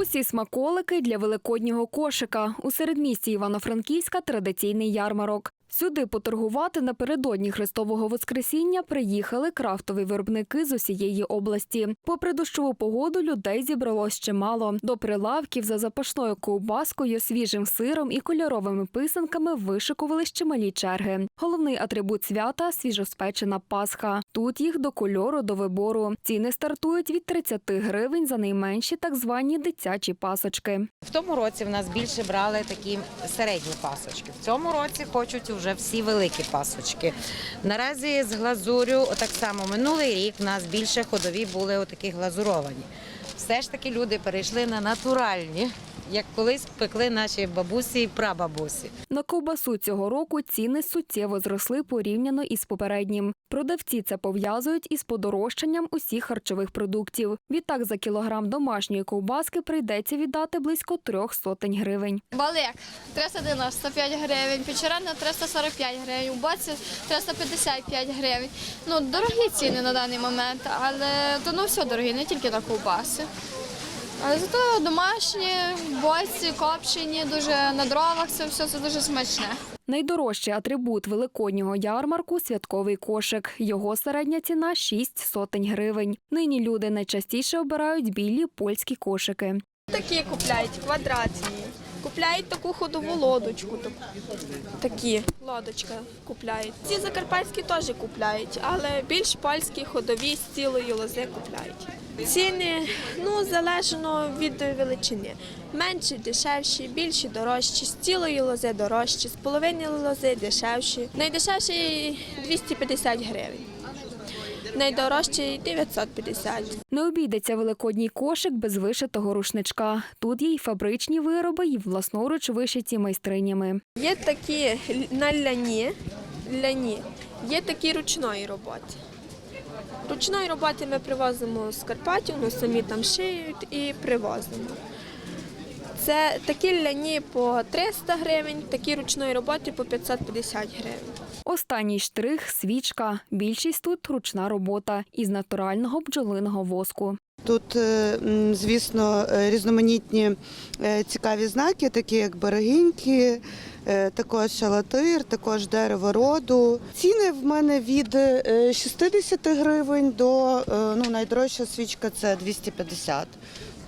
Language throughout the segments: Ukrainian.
Усі смаколики для великоднього кошика. У середмісті Івано-Франківська традиційний ярмарок. Сюди поторгувати напередодні Христового Воскресіння приїхали крафтові виробники з усієї області. Попри дощову погоду, людей зібралось чимало. До прилавків за запашною ковбаскою, свіжим сиром і кольоровими писанками вишикувались чималі черги. Головний атрибут свята свіжоспечена пасха. Тут їх до кольору до вибору. Ціни стартують від 30 гривень за найменші так звані дитячі пасочки. В тому році в нас більше брали такі середні пасочки. В цьому році хочуть вже всі великі пасочки. Наразі з глазурю, так само минулий рік у нас більше ходові були отакі глазуровані. Все ж таки люди перейшли на натуральні, як колись пекли наші бабусі і прабабусі. На ковбасу цього року ціни суттєво зросли порівняно із попереднім. Продавці це пов'язують із подорожчанням усіх харчових продуктів. Відтак за кілограм домашньої ковбаски прийдеться віддати близько трьох сотень гривень. Балик 395 гривень, печерена 345 гривень, у боці 355 гривень. Ну, дорогі ціни на даний момент, але то ну все дорогі, не тільки на ковбаси. Зато домашні, боці, копчені, дуже на дровах, це все це дуже смачне. Найдорожчий атрибут великоднього ярмарку святковий кошик. Його середня ціна 6 сотень гривень. Нині люди найчастіше обирають білі польські кошики. Такі купляють квадратні. Купляють таку ходову лодочку. так- Такі лодочка купляють. Ці закарпатські теж купляють, але більш польські ходові з цілої лози купляють. Ціни ну залежно від величини. Менші, дешевші, більші, дорожчі, з цілої лози дорожчі, з половини лози дешевші. Найдешевший 250 гривень. Найдорожчий 950. Не обійдеться великодній кошик без вишитого рушничка. Тут є й фабричні вироби, і власноруч вишиті майстринями. Є такі на ляні, ляні, є такі ручної роботи. Ручної роботи ми привозимо з Карпатів, ми самі там шиють і привозимо. Це такі ляні по 300 гривень, такі ручної роботи по 550 гривень. Останній штрих свічка. Більшість тут ручна робота із натурального бджолиного воску. Тут, е, звісно, е, різноманітні е, цікаві знаки, такі як берегиньки, е, також шалатир, також дерево роду. Ціни в мене від е, 60 гривень до ну, найдорожча свічка це 250.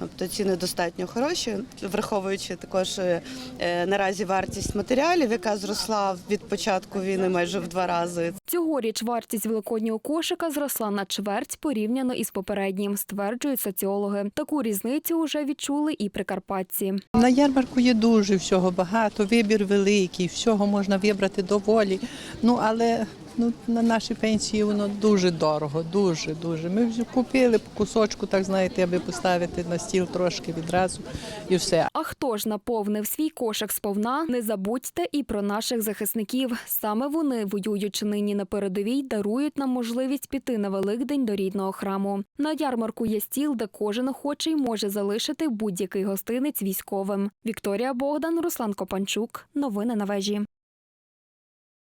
Тобто ціни достатньо хороші, враховуючи також е, е, наразі вартість матеріалів, яка зросла від початку війни майже в два рази. Цьогоріч вартість великоднього кошика зросла на чверть порівняно із попереднім, стверджують соціологи. Таку різницю вже відчули і прикарпатці. На ярмарку є дуже всього багато, вибір великий, всього можна вибрати доволі. Ну але ну, на нашій пенсії воно дуже дорого, дуже дуже. Ми вже купили по кусочку, так знаєте, аби поставити на стіл трошки відразу і все. А хто ж наповнив свій кошик сповна? Не забудьте і про наших захисників. Саме вони, воюючи нині на передовій, дарують нам можливість піти на Великдень до рідного храму. На ярмарку є стіл, де кожен охочий може залишити будь-який гостинець військовим. Вікторія Богдан, Руслан Копанчук. Новини на вежі.